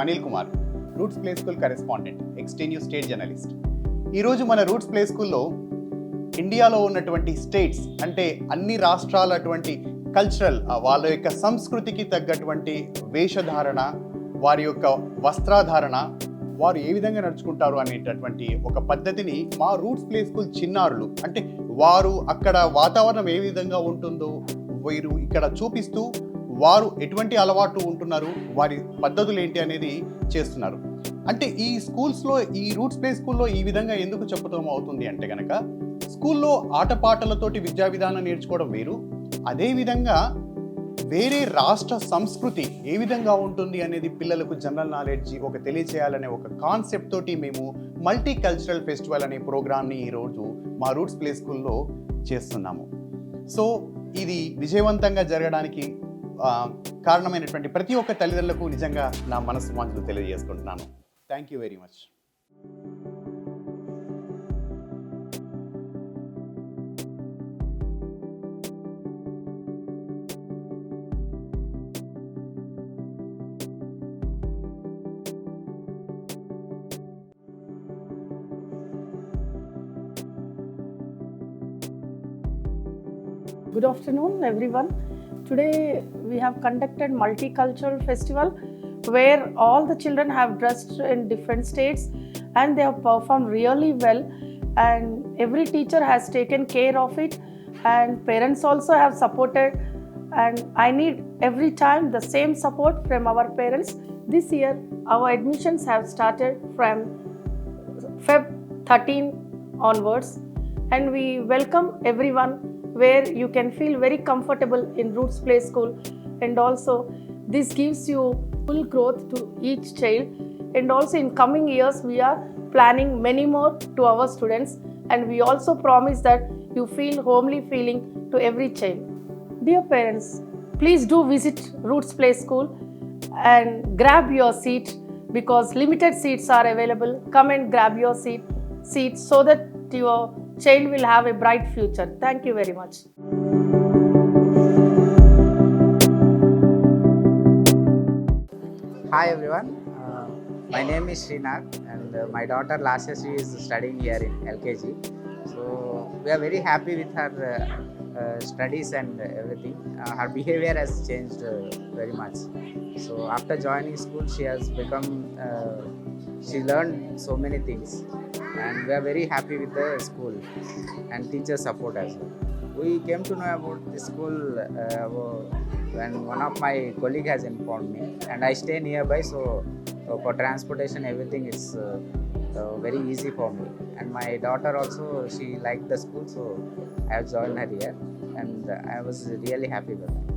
Anil Kumar Roots play school correspondent ఎక్స్టెన్యూ state journalist ఈరోజు మన roots play స్కూల్లో ఇండియాలో ఉన్నటువంటి స్టేట్స్ అంటే అన్ని రాష్ట్రాల అటువంటి కల్చరల్ వాళ్ళ యొక్క సంస్కృతికి తగ్గటువంటి వేషధారణ వారి యొక్క వస్త్రాధారణ వారు ఏ విధంగా నడుచుకుంటారు అనేటటువంటి ఒక పద్ధతిని మా రూట్స్ ప్లే స్కూల్ చిన్నారులు అంటే వారు అక్కడ వాతావరణం ఏ విధంగా ఉంటుందో వీరు ఇక్కడ చూపిస్తూ వారు ఎటువంటి అలవాటు ఉంటున్నారు వారి పద్ధతులు ఏంటి అనేది చేస్తున్నారు. అంటే ఈ స్కూల్స్లో ఈ రూట్స్ ప్లే స్కూల్లో ఈ విధంగా ఎందుకు చెప్పడం అవుతుంది అంటే కనుక స్కూల్లో ఆటపాటలతోటి విద్యా విధానం నేర్చుకోవడం వేరు. అదేవిధంగా వేరే రాష్ట్ర సంస్కృతి ఏ విధంగా ఉంటుంది అనేది పిల్లలకు జనరల్ నాలెడ్జ్ ఒక తెలియచేయాలనే ఒక కాన్సెప్ట్ తోటి మేము మల్టీ కల్చరల్ ఫెస్టివల్ అనే ప్రోగ్రామ్ని ఈరోజు మా రూట్స్ ప్లే స్కూల్లో చేస్తున్నాము. సో ఇది విజయవంతంగా జరగడానికి కారణమైనటువంటి ప్రతి ఒక్క తల్లిదండ్రులకు నిజంగా నా మనసు వాంఛలు తెలియజేసుకుంటున్నాను thank you very much Good afternoon, everyone. Today we have conducted multicultural festival where all the children have dressed in different states and they have performed really well. And every teacher has taken care of it and parents also have supported. And I need every time the same support from our parents. This year our admissions have started from Feb 13 onwards. And we welcome everyone where you can feel very comfortable in Roots Play School and also this gives you full growth to each child and also in coming years we are planning many more to our students and we also promise that you feel homely feeling to every child. Dear parents, please do visit Roots Play School and grab your seat because limited seats are available. Come and grab your seat seat so that your child will have a bright future. Thank you very much. Hi everyone, uh, my name is Srinath and uh, my daughter last year she is studying here in LKG. So we are very happy with her uh, uh, studies and everything. Uh, her behavior has changed uh, very much. So after joining school she has become, uh, she learned so many things and we are very happy with the school and teacher support as well. We came to know about the school uh, when one of my colleague has informed me and I stay nearby so uh, for transportation everything is uh, uh, very easy for me and my daughter also she liked the school so I have joined her here and I was really happy with that.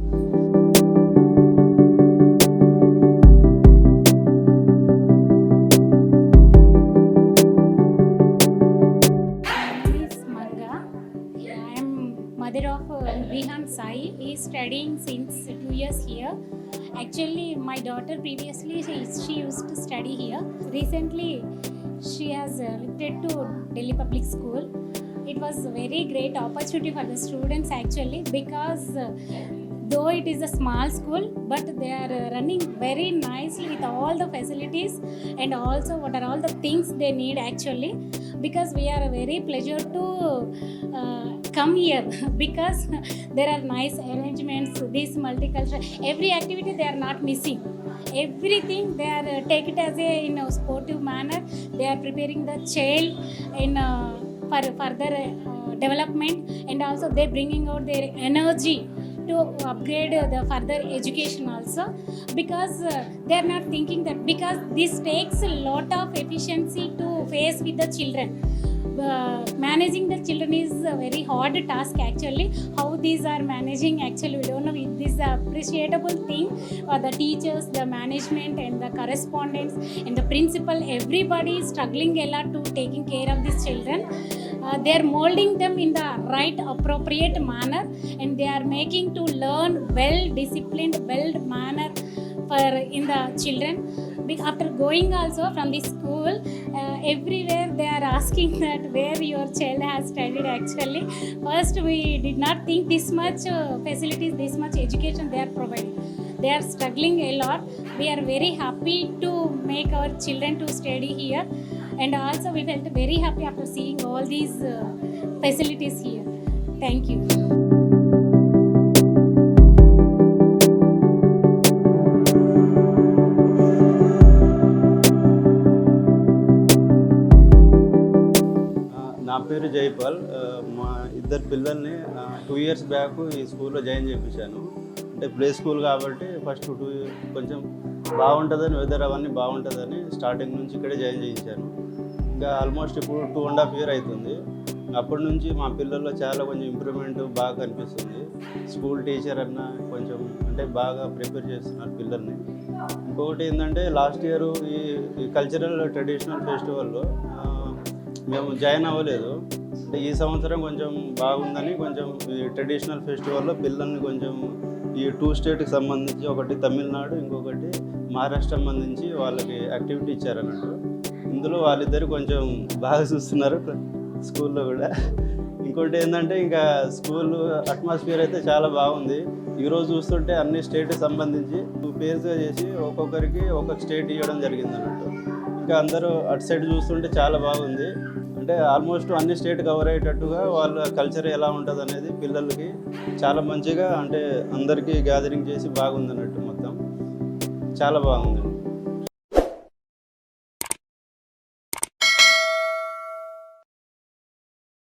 Studying since two years here. Actually, my daughter previously she, she used to study here. Recently, she has uh, returned to Delhi Public School. It was a very great opportunity for the students actually because uh, though it is a small school but they are uh, running very nicely with all the facilities and also what are all the things they need actually because we are a very pleasure to uh, come here. Because there are nice arrangements this multicultural every activity they are not missing. Everything they are uh, take it as a in a sportive manner. They are preparing the child in uh, for further uh, development. And also they bringing out their energy to upgrade the further education also because uh, they are not thinking that because this takes a lot of efficiency to face with the children uh, managing the children is a very hard task actually. How these are managing actually we don't know. This is a appreciable thing uh, the teachers the management and the correspondents and the principal. Everybody is struggling a lot to taking care of these children. Uh, they are molding them in the right appropriate manner and they are making to learn well disciplined well manner for in the children after going also from the school uh, everywhere they are asking that where your child has studied actually. First we did not think this much uh, facilities this much education they are providing. They are struggling a lot. We are very happy to make our children to study here. And also we felt very happy after seeing all these uh, facilities here. Thank you పేరు జైపాల్. మా ఇద్దరు పిల్లల్ని two years back ఈ స్కూల్లో join చేయించాను అంటే play school కాబట్టి first two కొంచెం బాగుంటుందని వెదర్ అవన్నీ బాగుంటుందని స్టార్టింగ్ నుంచి ఇక్కడే జాయిన్ చేయించాను. ఇంకా ఆల్మోస్ట్ ఇప్పుడు టూ అండ్ హాఫ్ ఇయర్ అవుతుంది అప్పటి నుంచి మా పిల్లల్లో చాలా కొంచెం ఇంప్రూవ్మెంట్ బాగా కనిపిస్తుంది. స్కూల్ టీచర్ అన్న కొంచెం అంటే బాగా ప్రిపేర్ చేస్తున్నారు పిల్లల్ని. ఇంకొకటి ఏంటంటే లాస్ట్ ఇయర్ ఈ ఈ కల్చరల్ ట్రెడిషనల్ ఫెస్టివల్లో మేము జాయిన్ అవ్వలేదు. ఈ సంవత్సరం కొంచెం బాగుందని కొంచెం ఈ ట్రెడిషనల్ ఫెస్టివల్లో పిల్లల్ని కొంచెం ఈ టూ స్టేట్కి సంబంధించి ఒకటి తమిళనాడు ఇంకొకటి మహారాష్ట్ర సంబంధించి వాళ్ళకి యాక్టివిటీ ఇచ్చారన్నట్టు. ఇందులో వాళ్ళిద్దరు కొంచెం బాగా చూస్తున్నారు స్కూల్లో కూడా. ఇంకోటి ఏంటంటే ఇంకా స్కూల్ అట్మాస్ఫియర్ అయితే చాలా బాగుంది. ఈరోజు చూస్తుంటే అన్ని స్టేట్కి సంబంధించి టూ పేర్స్గా చేసి ఒక్కొక్కరికి ఒక్కొక్క స్టేట్ ఇవ్వడం జరిగింది అన్నట్టు ఇంకా అందరూ అటు సైడ్ చూస్తుంటే చాలా బాగుంది. అంటే ఆల్మోస్ట్ అన్ని స్టేట్ కవర్ అయ్యేటట్టుగా వాళ్ళ కల్చర్ ఎలా ఉంటుంది అనేది పిల్లలకి చాలా మంచిగా అంటే అందరికీ గ్యాదరింగ్ చేసి బాగుంది అన్నట్టు మొత్తం. చాలా బాగుంది.